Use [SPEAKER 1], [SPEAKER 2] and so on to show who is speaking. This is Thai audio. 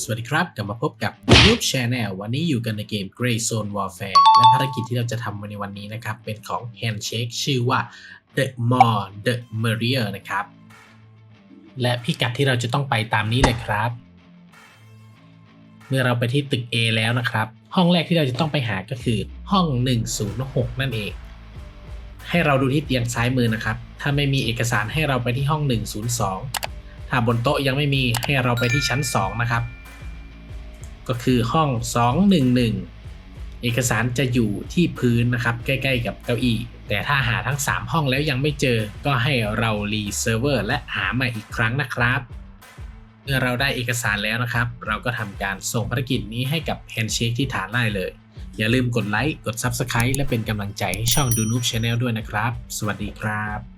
[SPEAKER 1] สวัสดีครับ กลับมาพบกับ YouTube Channel วันนี้อยู่กันในเกม Grey Zone Warfare และภารกิจที่เราจะทำในวันนี้นะครับ เป็นของ Handshake ชื่อว่า The More The Merrier นะครับ และพิกัดที่เราจะต้องไปตามนี้เลยครับ เมื่อเราไปที่ตึก A แล้วนะครับ ห้องแรกที่เราจะต้องไปหาก็คือห้อง 106 นั่นเอง ให้เราดูที่เตียงซ้ายมือนะครับ ถ้าไม่มีเอกสารให้เราไปที่ห้อง 102ถ้าบนโต๊ะยังไม่มีให้เราไปที่ชั้น 2 นะครับ ก็คือห้อง 211 เอกสารจะอยู่ที่พื้นนะครับ ใกล้ๆกับเก้าอี้ แต่ถ้าหาทั้ง 3 ห้องแล้วยังไม่เจอ ก็ให้เรารีเซิร์ฟเวอร์และหามาอีกครั้งนะครับ เมื่อเราได้เอกสารแล้วนะครับ เราก็ทำการส่งภารกิจนี้ให้กับ Handshake ที่ฐานได้เลย อย่าลืมกดไลค์ กด Subscribe และเป็นกำลังใจให้ช่องดูนูบ Channel ด้วยนะครับ สวัสดีครับ